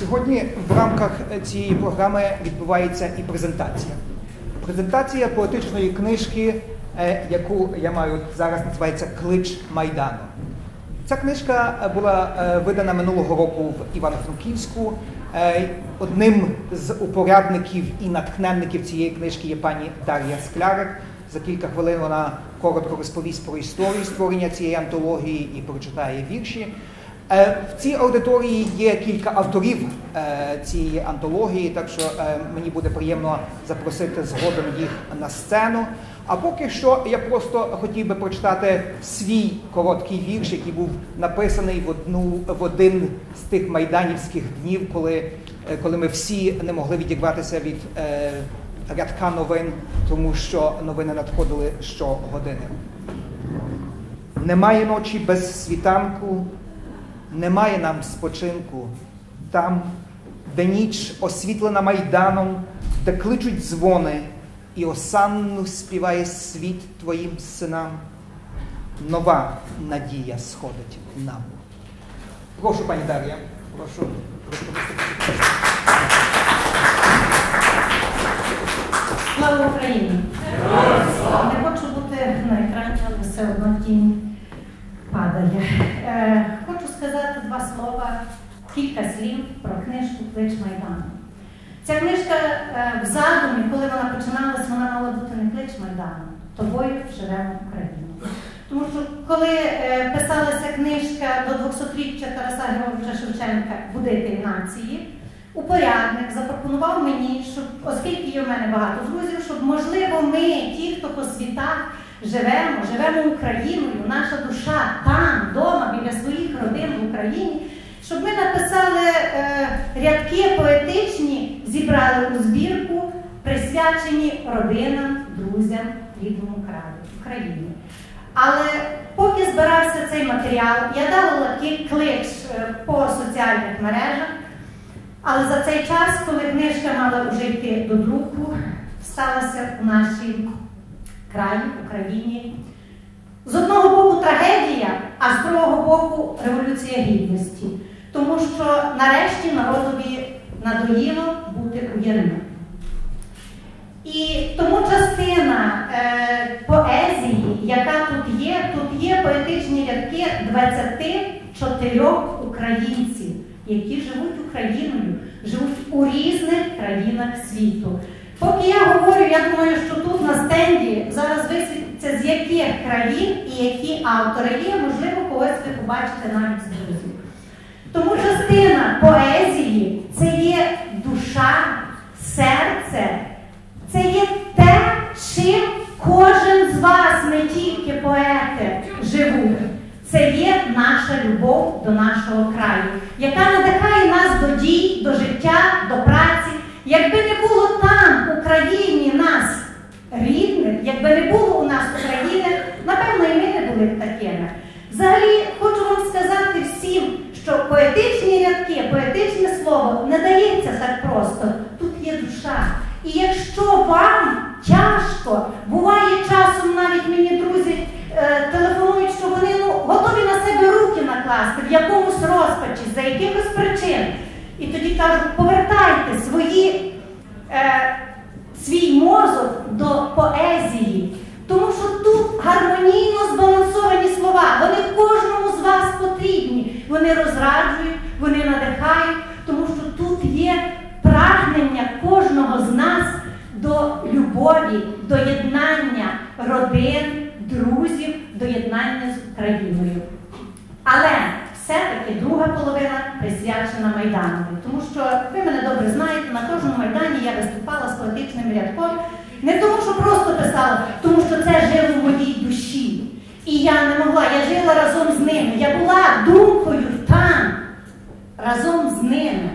Сьогодні в рамках цієї програми відбувається і презентація. Презентація поетичної книжки, е, яку я маю зараз, називається Клич Майдану. Ця книжка була е, видана минулого року в Івано-Франківську. Е, Одним з упорядників і натхненників цієї книжки є пані Дар'я Склярик. За кілька хвилин вона коротко розповість про історію створення цієї антології і прочитає вірші. Е, В цій аудиторії є кілька авторів е, цієї антології, так що е, мені буде приємно запросити згодом їх на сцену. А поки що я просто хотів би прочитати свій короткий вірш, який був написаний в одну в один з тих майданівських днів, коли, коли ми всі не могли відірватися від е, рядка новин, тому що новини надходили щогодини. Немає ночі без світанку, немає нам спочинку там, де ніч освітлена майданом, де кличуть дзвони, і осанну співає світ твоїм синам. Нова надія сходить нам. Прошу, пані Дар'я, прошу. Слава Україні! Не хочу бути на екрані, але все одно тінь падає. Сказати два слова, кілька слів про книжку Клич Майдану. Ця книжка е, в задумі, коли вона починалась, вона мала бути не клич Майдану, тобою живемо Україну. Тому що коли е, писалася книжка до 200-річчя Тараса Георгійовича Шевченка Будити нації, упорядник запропонував мені, щоб, оскільки є в мене багато друзів, щоб можливо ми, ті, хто по світах живемо, живемо Україною, наша душа там, вдома, біля своїх родин в Україні, щоб ми написали е, рядки поетичні, зібрали у збірку, присвячені родинам, друзям, рідному краю Україні. Але поки збирався цей матеріал, я дала такий клич е, по соціальних мережах. Але за цей час, коли книжка мала вже йти до друку, сталося у нашій краї, Україні. З одного боку трагедія, а з другого боку революція гідності. Тому що нарешті народові надоїло бути у ярмі. І тому частина е, поезії, яка тут є, тут є поетичні рядки 24 українців, які живуть Україною, живуть у різних країнах світу. Поки я говорю, я думаю, що тут на стенді зараз висвітлиться, з яких країн і які автори є, можливо, когось ви побачите навіть з друзів. Тому частина поезії це є душа, серце, це є те, чим кожен з вас, не тільки поети, живуть. Це є наша любов до нашого краю, яка надихає нас до дій, до життя, до. Якби не було там, в Україні, нас рідних, якби не було у нас України, напевно, і ми не були б такими. Взагалі, хочу вам сказати всім, що поетичні рядки, поетичне слово не дається так просто. Тут є душа. І якщо вам тяжко, буває часом навіть мені друзі е, телефонують, що вони ну, готові на себе руки накласти в якомусь розпачі, за якихось причин. І тоді кажуть, повертайте свої, е, свій мозок до поезії, тому що тут гармонійно збалансовані слова. Вони кожному з вас потрібні. Вони розраджують, вони надихають, тому що тут є прагнення кожного з нас до любові, до єднання родин, друзів, до єднання з Україною. Але все-таки друга половина присвячена Майданові. Тому що ви мене добре знаєте, на кожному Майдані я виступала з поетичним рядком. Не тому, що просто писала, тому що це жило в моїй душі. І я не могла, я жила разом з ними. Я була думкою там, разом з ними.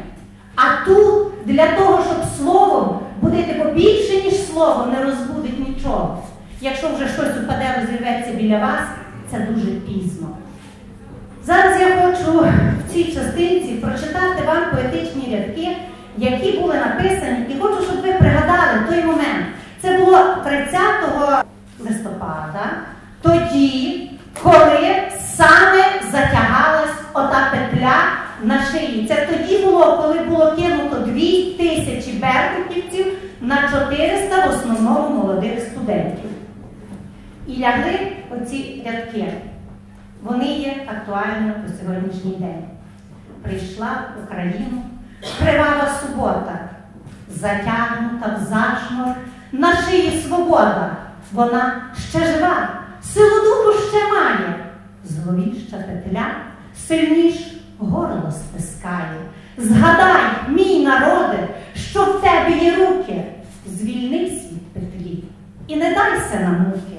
А тут для того, щоб словом будити побільше, ніж слово, не розбудить нічого. Якщо вже щось упаде, розірветься біля вас, це дуже пізно. Зараз хочу в цій частинці прочитати вам поетичні рядки, які були написані, і хочу, щоб ви пригадали той момент. Це було 30 листопада, тоді, коли саме затягалась ота петля на шиї. Це тоді було коли було кинуто 2 тисячі беркутівців на 400 в основному молодих студентів. І лягли оці рядки. Вони є актуальними по сьогоднішній день. Прийшла в Україну кривава субота, затягнута в зашмор, на шиї свобода. Вона ще жива, силу духу ще має. Зловіща петля сильніш горло стискає. Згадай, мій народе, що в тебе є руки, звільнись від петлі і не дайся на муки.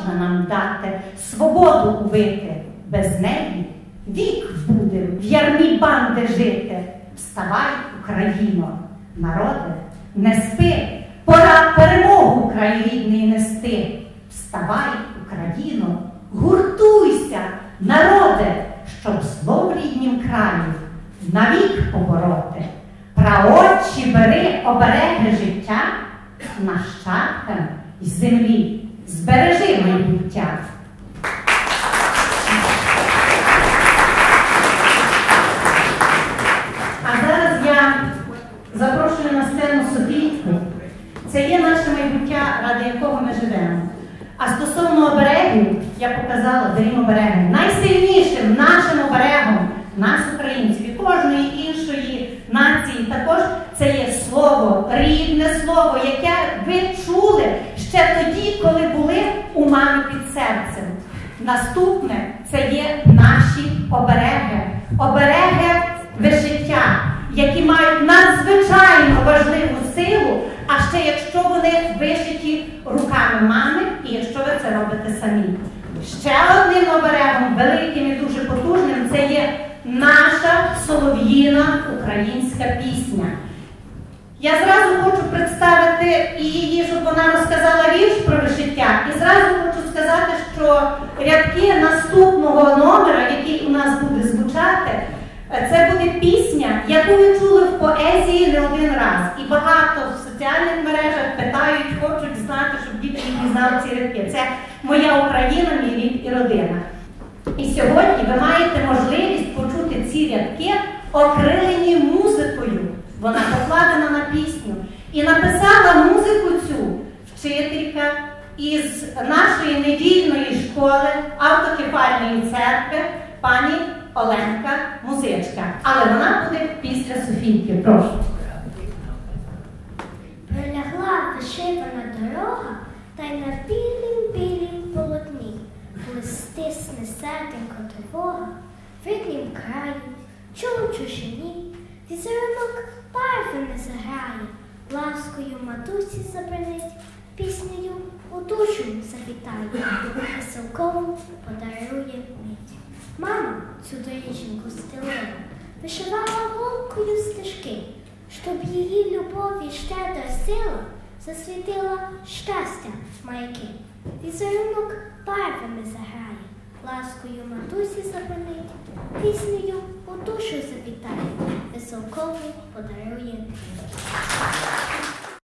Можна нам дати свободу убити, без неї вік будем в ярмі банди жити. Вставай, Україно, народе, не спи, пора перемогу край рідний нести. Вставай, Україно, гуртуйся, народе, щоб зло в ріднім краї навік побороти. Праотчі бери обереги життя нащадкам й землі, збережи майбуття. А зараз я запрошую на сцену Софійку. Це є наше майбуття, ради якого ми живемо. А стосовно оберегів, я показала берімо обереги. Найсильнішим нашим оберегом нас, українців і кожної іншої нації, також це є слово, рідне слово, яке ви чули ще тоді, коли були у мами під серцем. Наступне це є наші обереги, обереги вишиття, які мають надзвичайно важливу силу, а ще якщо вони вишиті руками мами, і якщо ви це робите самі. Ще одним оберегом, великим і дуже потужним, це є наша солов'їна українська пісня. Я зразу хочу представити її, щоб вона розказала вірш про вишиття. І зразу хочу сказати, що рядки наступного номера, який у нас буде звучати, це буде пісня, яку ви чули в поезії не один раз. І багато в соціальних мережах питають, хочуть знати, щоб діти не знали ці рядки. Це моя Україна, мій рід і родина. І сьогодні ви маєте можливість почути ці рядки, окрилені музикою. Вона. І написала музику цю вчителька із нашої недільної школи автокефальної церкви пані Оленка Музичка. Але вона буде після Софійки. Прошу. Пролягла вишивана дорога, та й на білім білім полотні Блистисне серденько тривога, в ріднім краю, чому чужині, візерунок ласкою матусі забранить, піснею у душу завітає, веселкову подарує мить. Мама цю доріженьку стелила, вишивала голкою стежки, щоб її любові щедра сила засвітила щастя маяки. Візерунок барвами заграє, ласкою матусі запинить, піснею у душу завітає, веселкову подарує.